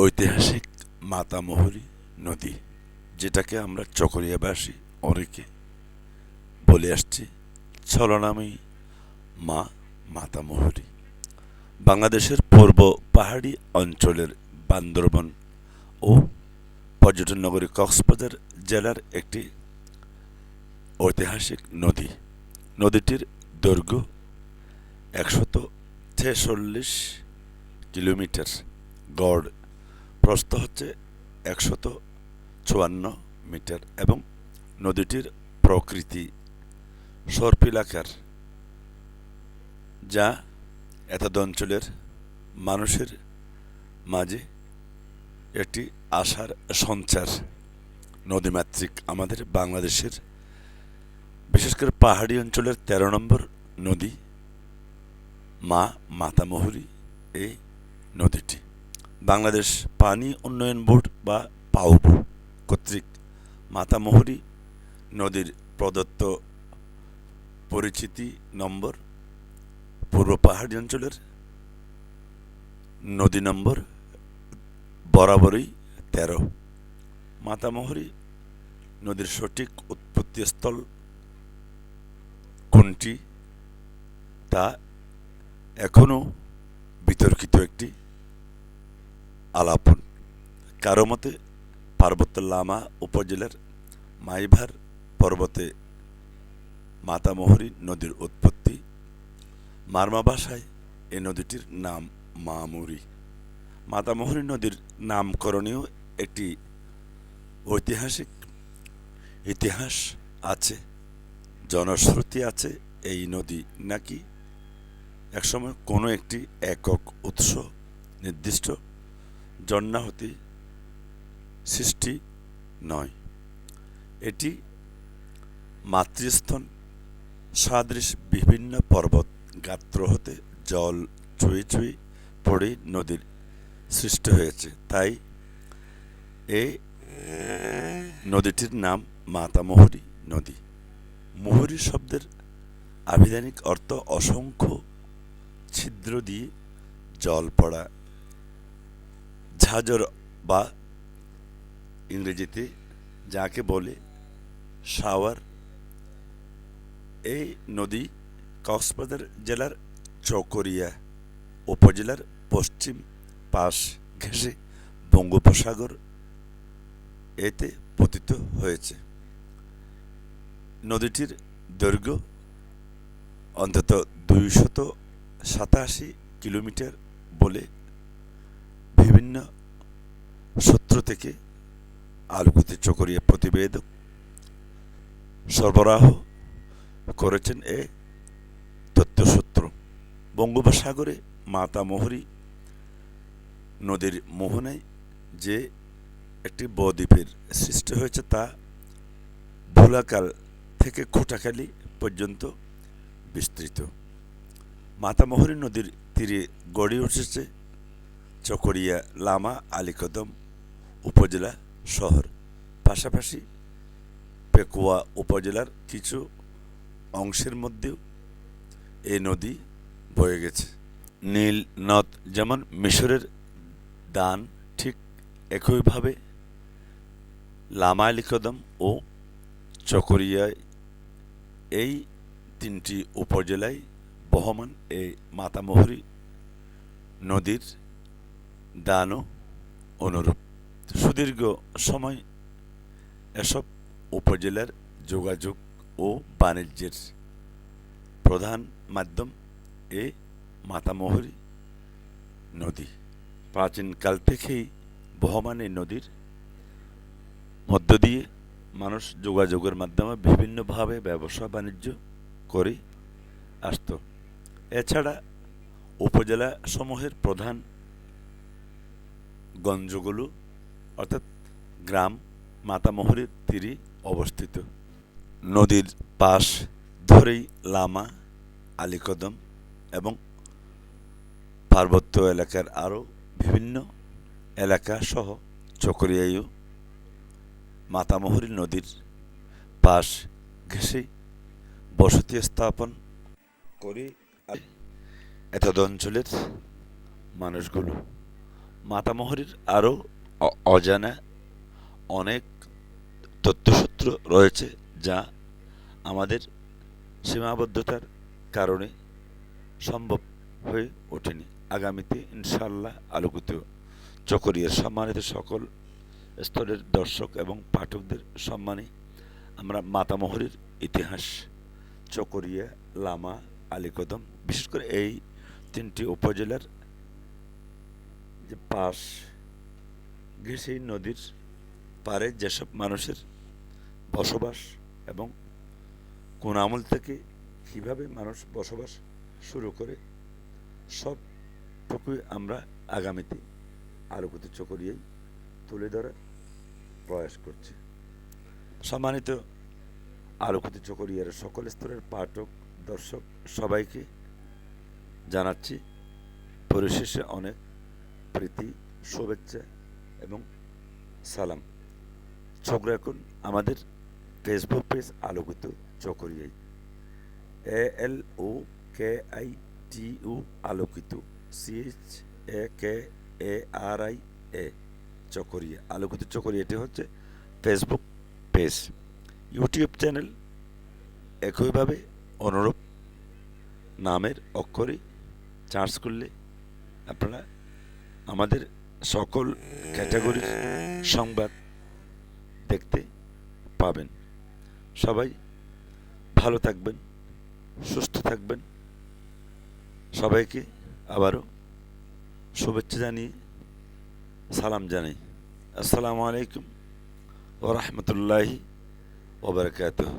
ঐতিহাসিক মাতামহুরী নদী, যেটাকে আমরা চকরিয়াবাসী অনেকে বলে আসছি। ছলনাময়ী মা মাতামহুরী। বাংলাদেশের পূর্ব পাহাড়ি অঞ্চলের বান্দরবন ও পর্যটন নগরী কক্সবাজার জেলার একটি ঐতিহাসিক নদী। নদীটির দৈর্ঘ্য একশত ছেচল্লিশ কিলোমিটার। গড় প্রস্থ হচ্ছে একশত চুয়ান্ন মিটার এবং নদীটির প্রকৃতি সর্পিলাকার, যা এতদ অঞ্চলের মানুষের মাঝে একটি আশার সঞ্চার। নদীমাতৃক আমাদের বাংলাদেশের, বিশেষ করে পাহাড়ি অঞ্চলের তেরো নম্বর নদী, মা মাতামহুরী এই নদীটি। বাংলাদেশ পানি উন্নয়ন বোর্ড বা পাউবো কর্তৃক মাতামহুরী নদীর প্রদত্ত পরিচিতি নম্বর, পূর্ব পাহাড়ি অঞ্চলের নদী নম্বর বরাবরই তেরো। মাতামহুরী নদীর সঠিক উৎপত্তিস্থল কোনটি তা এখনও বিতর্কিত একটি আলাপন। কারও মতে পার্বত্য লামা উপজেলার মাইভার পর্বতে মাতামহুরী নদীর উৎপত্তি। মারমা ভাষায় এই নদীটির নাম মামুরি। মাতামহুরী নদীর নামকরণীয় একটি ঐতিহাসিক ইতিহাস আছে। জনশ্রুতি আছে এই নদী নাকি একসময় কোনো একটি একক উৎস নির্দিষ্ট জন্মাহতি সৃষ্টি নয়। এটি মাতৃস্থন, সাদৃশ বিভিন্ন পর্বত, গাত্র হতে জল চুয়ে চুয়ে পড়ে নদীর সৃষ্টি হয়েছে। তাই এই নদীটির নাম মাতামহুরী নদী। মুহুরী শব্দের আবিধানিক অর্থ অসংখ্য ছিদ্র দিয়ে জল পড়া ঝাঁঝর বা ইংরেজিতে যাকে বলে শাওয়ার, এই নদী কক্সবাজার জেলার চকরিয়া উপজেলার পশ্চিম পাশ ঘেঁষে বঙ্গোপসাগর এতে পতিত হয়েছে। নদীটির দৈর্ঘ্য অন্তত দুইশত সাতাশি কিলোমিটার বলে বিভিন্ন সূত্র থেকে আলোকিত চকরিয়া প্রতিবেদক সরবরাহ করেছেন এ তথ্যসূত্র বঙ্গোপসাগরে মাতামহুরী নদীর মোহনায় যে একটি বদ্বীপের সৃষ্টি হয়েছে তা ভোলাকাল থেকে খোটাখালী পর্যন্ত বিস্তৃত। মাতামহুরী নদীর তীরে গড়ে উঠেছে চকরিয়া লামা আলীকদম উপজেলা শহর। পাশাপাশি পেকুয়া উপজেলার কিছু অংশের মধ্যেও এই নদী বয়ে গেছে। নীল নদ যেমন মিশরের দান, ঠিক একইভাবে লামা আলীকদম ও চকরিয়ায় এই তিনটি উপজেলায় বহমান এই মাতামহুরী নদীর দানও অনুরূপ। সুদীর্ঘ সময় এসব উপজেলার যোগাযোগ ও বাণিজ্যের প্রধান মাধ্যম এ মাতামহুরী নদী। প্রাচীনকাল থেকেই বহমান এই নদীর মধ্য দিয়ে মানুষ যোগাযোগের মাধ্যমে বিভিন্নভাবে ব্যবসা বাণিজ্য করে আসত। এছাড়া উপজেলা সমূহের প্রধান গঞ্জগুলো অর্থাৎ গ্রাম মাতামহুরীর তীরে অবস্থিত। নদীর পাশ ধরেই লামা, আলীকদম এবং পার্বত্য এলাকার আরও বিভিন্ন এলাকা সহ চকরিয়ায়ু মাতামহুরী নদীর পাশ ঘেঁষে বসতি স্থাপন করে এতদ অঞ্চলের মানুষগুলো মাতামহরীর আরও অজানা অনেক তথ্যসূত্র রয়েছে যা আমাদের সীমাবদ্ধতার কারণে সম্ভব হয়ে ওঠেনি। আগামীতে ইনশাল্লাহ আলোকিত চকরিয়ার সম্মানিত সকল স্তরের দর্শক এবং পাঠকদের সম্মানে আমরা মাতামহরীর ইতিহাস, চকরিয়া লামা আলীকদম, বিশেষ করে এই তিনটি উপজেলার যে পাশ ঘেঁষেই নদীর পারে যেসব মানুষের বসবাস এবং কোন আমল থেকে কীভাবে মানুষ বসবাস শুরু করে সবটুকুই আমরা আগামীতে আলোকিত চকরিয়াই তুলে ধরার প্রয়াস করছি। সম্মানিত আলোকিত চকরিয়ার সকল স্তরের পাঠক, দর্শক সবাইকে জানাচ্ছি, পরিশেষে অনেক প্রীতি, শুভেচ্ছা এবং সালাম। চোখ রাখুন আমাদের ফেসবুক পেজ আলোকিত চকরিয়াই A L O K I T U আলোকিত। C H A K A R I A Chakaria. আলোকিত চকরিয়া এটি হচ্ছে ফেসবুক পেজ। ইউটিউব চ্যানেল একইভাবে অনুরূপ নামের অক্ষরে চার্জ করলে আপনারা আমাদের সকল ক্যাটাগরির সংবাদ দেখতে পাবেন। সবাই ভালো থাকবেন, সুস্থ থাকবেন। সবাইকে আবারও শুভেচ্ছা জানিয়ে সালাম জানাই। আসসালামু আলাইকুম ও রহমতুল্লাহি ওবরকাতুহ